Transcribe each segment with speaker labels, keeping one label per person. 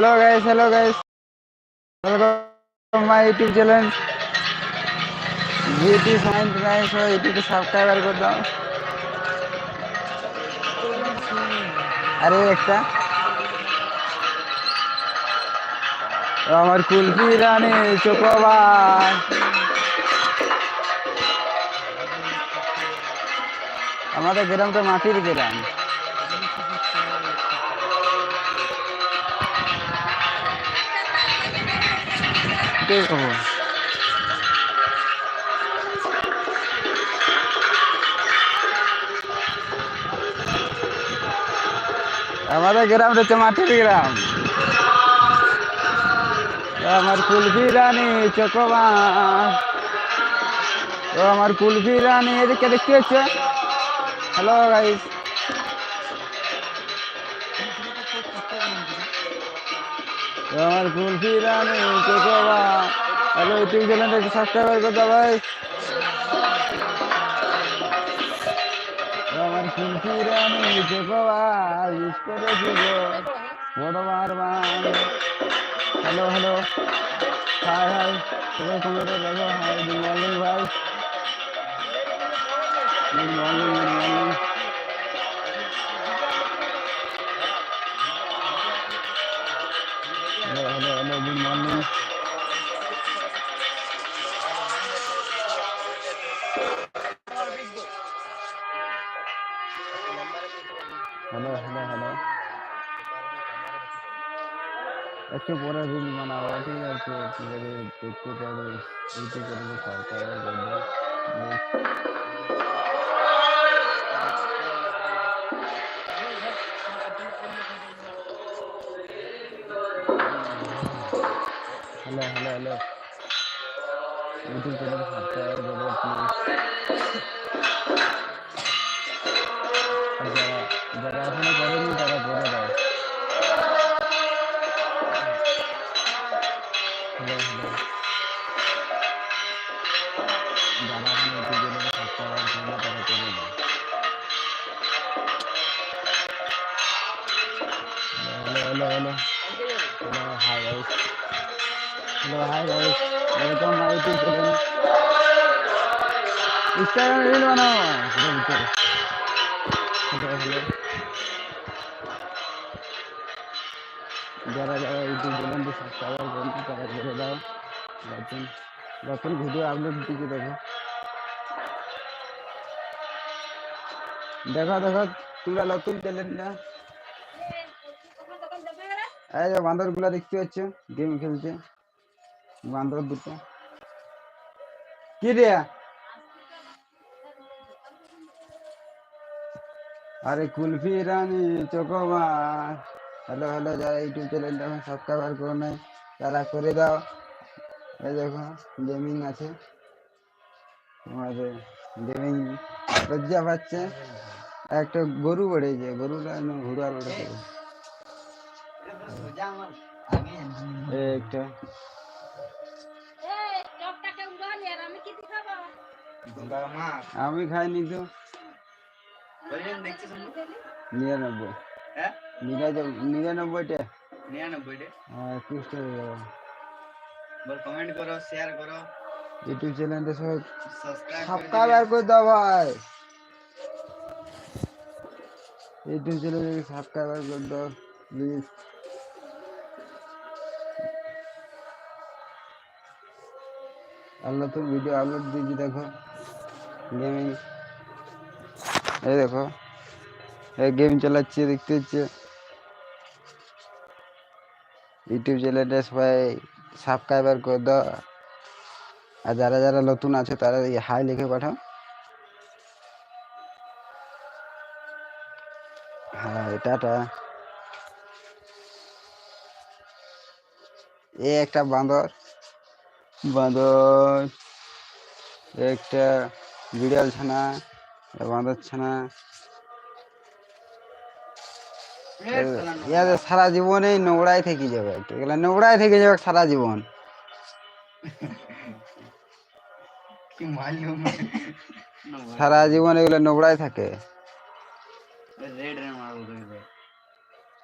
Speaker 1: Hello guys hello guys welcome my YouTube channel science nines ইউটিউবে subscriber আরে একটা ও আমার কুলফি রানী চোকোবার আমাদের গ্রামটা মাটির গ্রাম কে খবর আমাদের গ্রামটা হচ্ছে মাটির গ্রাম। আমার কুলফি রানী চকমা আমার কুলফি রানী, এদিকে দেখতে হচ্ছে হ্যালো গাইস আমার কুলফি রানী চকমা হ্যালো ইউটিউব চ্যানেলটা একটু সাবস্ক্রাইবার করে দাও ভাই। আমার কুলফি রানী চকমা ইউজ করেছি গো। বড় মারবান হ্যালো হ্যালো। Hi hi. সবাই হাই গুড মর্নিং ভাই। Good morning good morning hello hello hello good morning hello hello hello একটু পরে রিল বানাবো ঠিক আছে ঠিক আছে দেখতে পারো ইউটিউব চ্যানেলে ইউটিউব চ্যানেলে সাবস্ক্রাইব করবে প্লিজ যারা যারা এখনও করেনি তারা করে দাও হ্যালো হ্যালো যারা এখন ইউটিউব চ্যানেলে সাবস্ক্রাইব করে তারা করে দাও hello hello hello hello hi guys hello hi guys welcome my YouTube ইনস্টাগ্রামে রিল বানাও। সেটার ভিতরে হ্যালো হ্যালো যারা যারা ইউটিউব করেন দাও। নতুন নতুন ভিডিও আপলোড দিকে দেখো। দেখো দেখো, তোমরা নতুন চ্যানেল না। এই যে বান্দর দেখতে পাচ্ছ গেম খেলছে। বান্দর দুটো। কি রে? আরে কুলফি রানী চকমা হ্যালো হ্যালো যারা ইউটিউব চ্যানেলটা এখন সাবস্ক্রাইবার করে নাই তারা করে দাও। এই দেখো গেমিং আছে। তোমাদের গেমিং লজ্জা পাচ্ছে। একটা গরু বেড়েছে গরুটা ঘুরার বেড়েছে? একটা। আমি খাইনি তো। নিরানব্বই। নিরাজ- নিরানব্বইটা। হ্যাঁ একুশটা হয়ে গেল।
Speaker 2: কমেন্ট করো শেয়ার করো।
Speaker 1: ইউটিউব চ্যানেলটা সবাই
Speaker 2: সাবস্ক্রাইব
Speaker 1: করে দাও ভাই। ইউটিউব করে দাও প্লিজ আর নতুন ভিডিও আপলোড দিয়েছি দেখো। গেমিং এই দেখো। এই গেম চালাচ্ছে, দেখতে হচ্ছে। ইউটিউব চ্যানেলটা সবাই সাবস্ক্রাইবার করে দাও। আর যারা যারা নতুন আছে, তারা হাই লিখে পাঠাও। হ্যাঁ টাটা। এ একটা বাঁদর। বাঁদর। একটা বিড়াল ছানা বাঁদর ছানা। ইয়াদের সারা জীবনেই নোংরাই থেকে যাবে। এগুলো নোংরাই থেকে যাবে সারা জীবন। সারা জীবন এগুলো নোংরাই থাকে।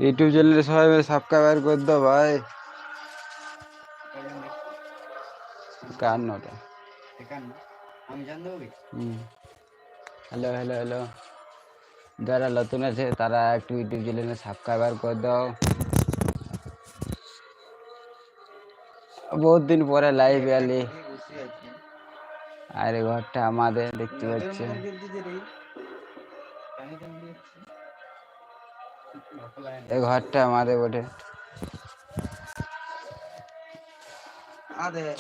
Speaker 1: ইউটিউব চ্যানেলে সবাই সাবস্ক্রাইবার করে দাও ভাই। কার নটা হ্যালো হ্যালো হ্যালো যারা নতুন আছে তারা একটু ইউটিউব চ্যানেলে সাবস্ক্রাইবার করে দাও। বহুত দিন পরে লাইভ এলি। আর এই ঘরটা আমাদের দেখতে পাচ্ছে। এই ঘরটা আমাদের বটে।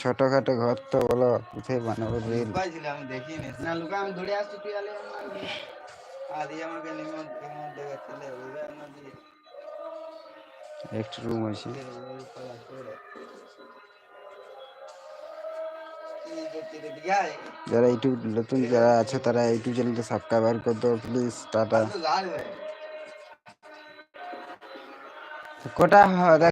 Speaker 1: ছোটখাটো ঘর তো বলো কোথায় বানাবো রিল
Speaker 2: আমি দেখিনি। না লুকা আমি দৌড়ে আসছি তুই আলে আদি আমাকে নিমন নিমন দেখাচ্ছিলে ওইভাবে আমাদের
Speaker 1: একটু রুম আছে। যারা ইউটিউব নতুন যারা আছে তারা ইউটিউব চ্যানেলটা সাবস্ক্রাইবার করে দাও প্লিজ টাটা। কোটা